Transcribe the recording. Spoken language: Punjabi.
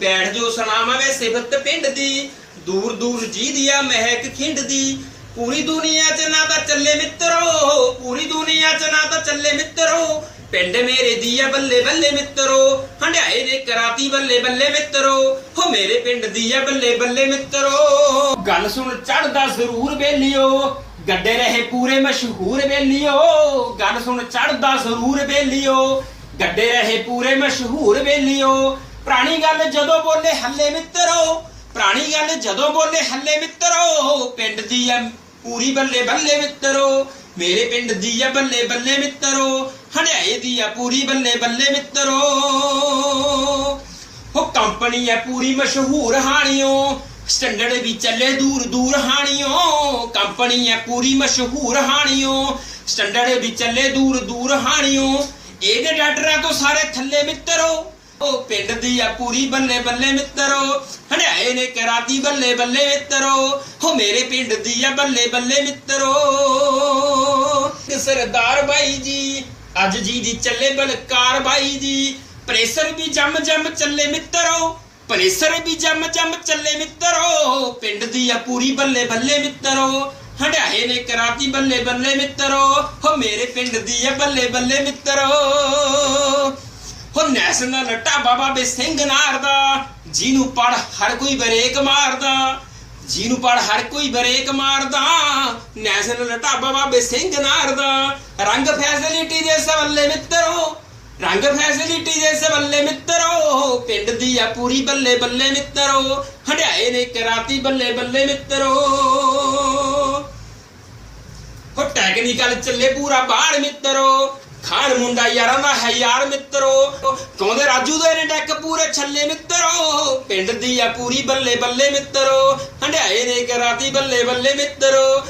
ਬੈਠ ਜੋ ਸੁਣਾਵਾਂ ਸਿਫਤ ਪਿੰਡ ਦੀ, ਦੂਰ ਦੂਰ ਜੀ ਦੀਆ ਮਹਿਕ ਖਿੰਡ ਦੀ। ਪੂਰੀ ਦੁਨੀਆ 'ਚ ਨਾ ਤਾਂ ਚੱਲੇ ਮਿੱਤਰੋ, ਪੂਰੀ ਦੁਨੀਆ 'ਚ ਨਾ ਤਾਂ ਚੱਲੇ ਮਿੱਤਰੋ। ਪਿੰਡ ਮੇਰੇ ਦੀਆ ਬੱਲੇ ਬੱਲੇ ਮਿੱਤਰੋ ਹੰਡਾਏ ਨੇ ਕਰਾਤੀ ਬੱਲੇ ਬੱਲੇ ਮਿੱਤਰੋ। ਹੋ ਮੇਰੇ ਪਿੰਡ ਦੀਆ ਬੱਲੇ ਬੱਲੇ ਮਿੱਤਰੋ। ਗੱਲ ਸੁਣ ਚੜਦਾ ਜ਼ਰੂਰ ਬੇਲਿਓ, ਗੱਡੇ ਰਹੇ ਪੂਰੇ ਮਸ਼ਹੂਰ ਬੇਲਿਓ। ਗੱਲ ਸੁਣ ਚੜਦਾ ਜ਼ਰੂਰ ਬੇਲਿਓ, ਗੱਡੇ ਰਹੇ ਪੂਰੇ ਮਸ਼ਹੂਰ ਬੇਲਿਓ। ਪੁਰਾਣੀ ਗੱਲ ਜਦੋਂ ਬੋਲੇ ਹੱਲੇ ਮਿੱਤਰੋ, ਪੁਰਾਣੀ ਗੱਲ ਜਦੋਂ ਬੋਲੇ ਹੱਲੇ ਮਿੱਤਰੋ, ਪਿੰਡ ਦੀ ਆ ਪੂਰੀ ਬੱਲੇ ਬੱਲੇ ਮਿੱਤਰੋ, ਮੇਰੇ ਪਿੰਡ ਦੀ ਆ ਬੱਲੇ ਬੱਲੇ ਮਿੱਤਰੋ ਹੰਡਾਏ ਦੀ ਆ ਪੂਰੀ ਬੱਲੇ ਬੱਲੇ ਮਿੱਤਰੋ। ਹੋ ਕੰਪਨੀ ਹੈ ਪੂਰੀ ਮਸ਼ਹੂਰ ਹਾਣੀਓ, ਸਟੈਂਡਰਡ ਵੀ ਚੱਲੇ ਦੂਰ ਦੂਰ ਹਾਣੀਓ, ਕੰਪਨੀ ਹੈ ਪੂਰੀ ਮਸ਼ਹੂਰ ਹਾਣੀਓ, ਸਟੈਂਡਰਡ ਵੀ ਚੱਲੇ ਦੂਰ ਦੂਰ ਹਾਣੀਓ। ਇਹਦੇ ਡਾਕਟਰਾਂ ਤੋਂ ਸਾਰੇ ਥੱਲੇ ਮਿੱਤਰੋ। ਉਹ ਪਿੰਡ ਦੀ ਆ ਪੂਰੀ ਬੱਲੇ ਬੱਲੇ ਮਿੱਤਰੋ ਹੰਡਾਏ ਨੇ ਕਰਾਤੀ ਬੱਲੇ ਬੱਲੇ ਮਿੱਤਰੋ, ਹੋ ਮੇਰੇ ਪਿੰਡ ਦੀ ਆ ਬੱਲੇ ਬੱਲੇ ਮਿੱਤਰੋ। ਸਰਦਾਰ ਬਾਈ ਜੀ, ਅੱਜ ਜੀ ਦੀ ਚੱਲੇ ਬਲਕਾਰ ਬਾਈ ਜੀ, ਪ੍ਰੈਸ਼ਰ ਵੀ ਜੰਮ ਜੰਮ ਚੱਲੇ ਮਿੱਤਰੋ, ਪ੍ਰੈਸ਼ਰ ਵੀ ਜੰਮ ਜੰਮ ਚੱਲੇ ਮਿੱਤਰੋ, ਪਿੰਡ ਦੀ ਆ ਪੂਰੀ ਬੱਲੇ ਬੱਲੇ ਮਿੱਤਰੋ ਹੰਡਾਏ ਨੇ ਕਰਾਤੀ ਬੱਲੇ ਬੱਲੇ ਮਿੱਤਰੋ, ਹੋ ਮੇਰੇ ਪਿੰਡ ਦੀ ਆ ਬੱਲੇ ਬੱਲੇ ਮਿੱਤਰੋ। ਨੈਸ਼ਨਲ ਢਾਬਾ ਬਾਬੇ ਸਿੰਘ ਨਾਰ ਜਿਹਨੂੰ ਪੜ ਹਰ ਕੋਈ ਬਰੇਕ ਮਾਰਦਾ, ਜਿਹਨੂੰ ਪੜ ਹਰ ਕੋਈ ਬਰੇਕ ਮਾਰਦਾ ਨੈਸ਼ਨਲ ਢਾਬਾ ਬਾਬੇ ਸਿੰਘ ਨਾਰ ਰੰਗ ਫੈਸਿਲਿਟੀ ਦੇ ਸਵੱਲੇ ਮਿੱਤਰੋ, ਰੰਗ ਫੈਸਿਲਿਟੀ ਦੇ ਸਵੱਲੇ ਮਿੱਤਰੋ, ਪਿੰਡ ਦੀ ਆ ਪੂਰੀ ਬੱਲੇ ਬੱਲੇ ਮਿੱਤਰੋ, ਹੰਡਿਆਏ ਨੇ ਕਰਾਤੀ ਬੱਲੇ ਬੱਲੇ ਮਿੱਤਰੋ। ਹੋ ਟੈਕਨੀਕਲ ਚੱਲੇ ਪੂਰਾ ਬਾਹਰ ਮਿੱਤਰੋ ਖਾਨ ਮੁੰਡਾ ਯਾਰਾਂ ਦਾ ਹੈ ਯਾਰ ਮਿੱਤਰੋ। ਕਹਿੰਦੇ ਰਾਜੂ ਦੇ ਨੇ ਡੈਕ ਪੂਰੇ ਛੱਲੇ ਮਿੱਤਰੋ। ਪਿੰਡ ਦੀ ਆ ਪੂਰੀ ਬੱਲੇ ਬੱਲੇ ਮਿੱਤਰੋ। ਹੰਡਾਏ ਨੇ ਕਰਾਤੀ ਬੱਲੇ ਬੱਲੇ ਮਿੱਤਰੋ।